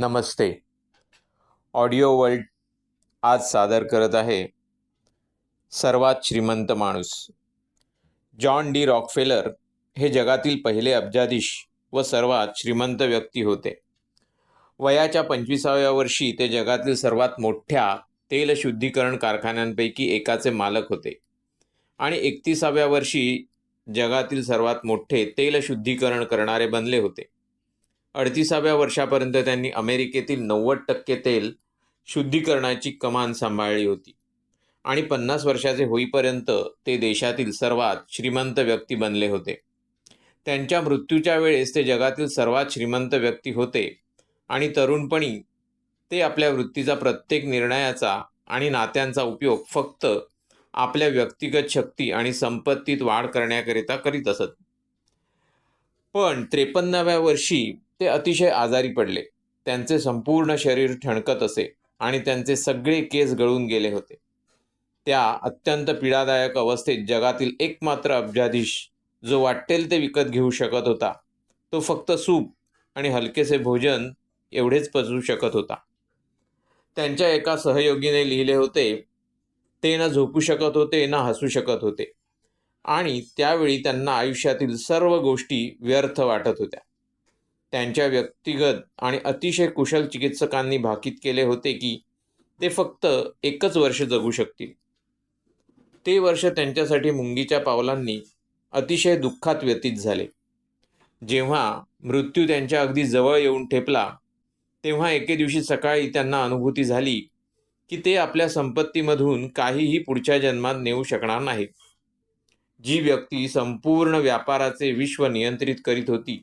नमस्ते. Audio world आज सादर करत आहे सर्वात श्रीमंत माणूस. जॉन डी रॉकफेलर हे जगातील पहिले अब्जाधीश व सर्वात श्रीमंत व्यक्ती होते. वयाच्या पंचवीसाव्या वर्षी ते जगातील सर्वात मोठ्या तेल शुद्धीकरण कारखान्यांपैकी एकाचे मालक होते आणि एकतीसाव्या वर्षी जगातील सर्वात मोठे तेल शुद्धीकरण करणारे बनले होते. अडतीसाव्या वर्षापर्यंत त्यांनी अमेरिकेतील नव्वद टक्के तेल शुद्धीकरणाची कमान सांभाळली होती. आणि पन्नास वर्षाचे होईपर्यंत ते देशातील सर्वात श्रीमंत व्यक्ती बनले होते. त्यांच्या मृत्यूच्या वेळेस ते जगातील सर्वात श्रीमंत व्यक्ती होते आणि तरुणपणी ते आपल्या वृत्तीचा प्रत्येक निर्णयाचा आणि नात्यांचा उपयोग फक्त आपल्या व्यक्तिगत शक्ती आणि संपत्तीत वाढ करण्याकरिता करीत असत. पण त्रेपन्नाव्या वर्षी ते अतिशय आजारी पडले. त्यांचे संपूर्ण शरीर ठणकत असे आणि त्यांचे सगळे केस गळून गेले होते. त्या अत्यंत पीडादायक अवस्थेत जगातील एकमात्र अब्जाधीश जो वाटेल ते विकत घेऊ शकत होता तो फक्त सूप आणि हलकेसे भोजन एवढेच पचवू शकत होता. त्यांच्या एका सहयोगीने लिहिले होते ते ना झोपू शकत होते ना हसू शकत होते. आणि त्यावेळी त्यांना आयुष्यातील सर्व गोष्टी व्यर्थ वाटत होत्या. त्यांच्या व्यक्तिगत आणि अतिशय कुशल चिकित्सकांनी भाकीत केले होते की ते फक्त एकच वर्ष जगू शकतील. ते वर्ष त्यांच्यासाठी मुंगीच्या पावलांनी अतिशय दुःखात व्यतीत झाले. जेव्हा मृत्यू त्यांच्या अगदी जवळ येऊन ठेपला तेव्हा एके दिवशी सकाळी त्यांना अनुभूती झाली की ते आपल्या संपत्तीमधून काहीही पुढच्या जन्मात नेऊ शकणार नाहीत. जी व्यक्ती संपूर्ण व्यापाराचे विश्व नियंत्रित करीत होती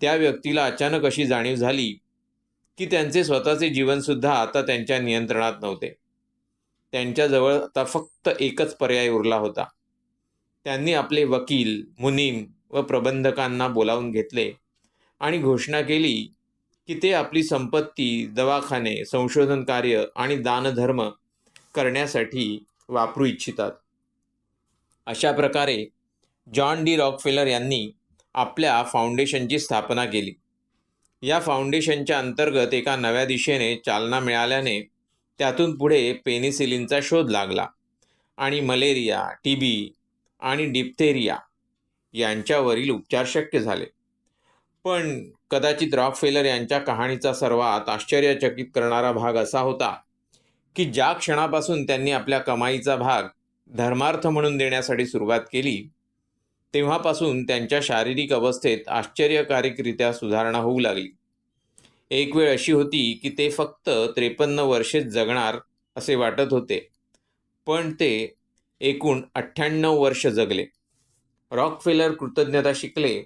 त्या व्यक्तीला अचानक अशी जाणीव झाली की त्यांचे स्वतःचे जीवनसुद्धा आता त्यांच्या नियंत्रणात नव्हते. त्यांच्याजवळ आता फक्त एकच पर्याय उरला होता. त्यांनी आपले वकील मुनीम व प्रबंधकांना बोलावून घेतले आणि घोषणा केली की ते आपली संपत्ती दवाखाने संशोधन कार्य आणि दानधर्म करण्यासाठी वापरू इच्छितात. अशा प्रकारे जॉन डी रॉकफेलर यांनी आपल्या फाउंडेशनची स्थापना केली. या फाउंडेशनच्या अंतर्गत एका नव्या दिशेने चालना मिळाल्याने त्यातून पुढे पेनिसिलिनचा शोध लागला आणि मलेरिया टी बी आणि डिप्थेरिया यांच्यावरील उपचार शक्य झाले. पण कदाचित रॉकफेलर यांच्या कहाणीचा सर्वात आश्चर्यचकित करणारा भाग असा होता की ज्या क्षणापासून त्यांनी आपल्या कमाईचा भाग धर्मार्थ म्हणून देण्यासाठी सुरुवात केली तेव्हापासून त्यांच्या शारीरिक अवस्थेत आश्चर्यकारकरित्या सुधारणा होऊ लागली. एक वेळ अशी होती की ते फक्त त्रेपन्न वर्षेच जगणार असे वाटत होते पण ते एकूण अठ्ठ्याण्णव वर्ष जगले. रॉकफेलर कृतज्ञता शिकले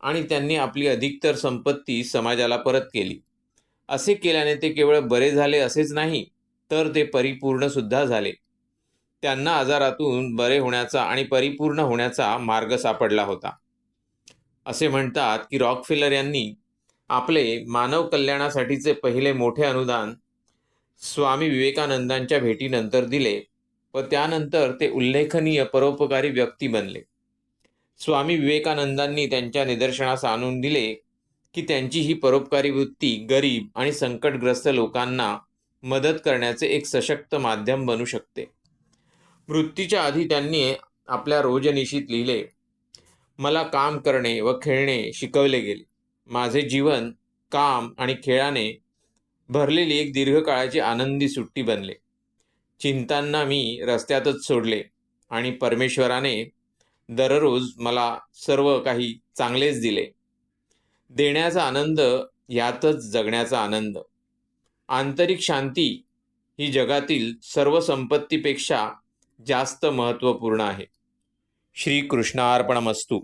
आणि त्यांनी आपली अधिकतर संपत्ती समाजाला परत केली. असे केल्याने ते केवळ बरे झाले असेच नाही तर ते परिपूर्णसुद्धा झाले. त्यांना आजारातून बरे होण्याचा आणि परिपूर्ण होण्याचा मार्ग सापडला होता. असे म्हणतात की रॉकफिलर यांनी आपले मानव कल्याणासाठीचे पहिले मोठे अनुदान स्वामी विवेकानंदांच्या भेटीनंतर दिले व त्यानंतर ते उल्लेखनीय परोपकारी व्यक्ती बनले. स्वामी विवेकानंदांनी त्यांच्या निदर्शनास आणून दिले की त्यांची ही परोपकारी वृत्ती गरीब आणि संकटग्रस्त लोकांना मदत करण्याचे एक सशक्त माध्यम बनू शकते. मृत्यूच्या आधी त्यांनी आपल्या रोजनिशीत लिहिले. मला काम करणे व खेळणे शिकवले गेले. माझे जीवन काम आणि खेळाने भरलेली एक दीर्घकाळाची आनंदी सुट्टी बनले. चिंतांना मी रस्त्यातच सोडले आणि परमेश्वराने दररोज मला सर्व काही चांगलेच दिले. देण्याचा आनंद यातच जगण्याचा आनंद. आंतरिक शांती ही जगातील सर्व संपत्तीपेक्षा जास्त महत्त्वपूर्ण आहे. श्रीकृष्णार्पणमस्तू.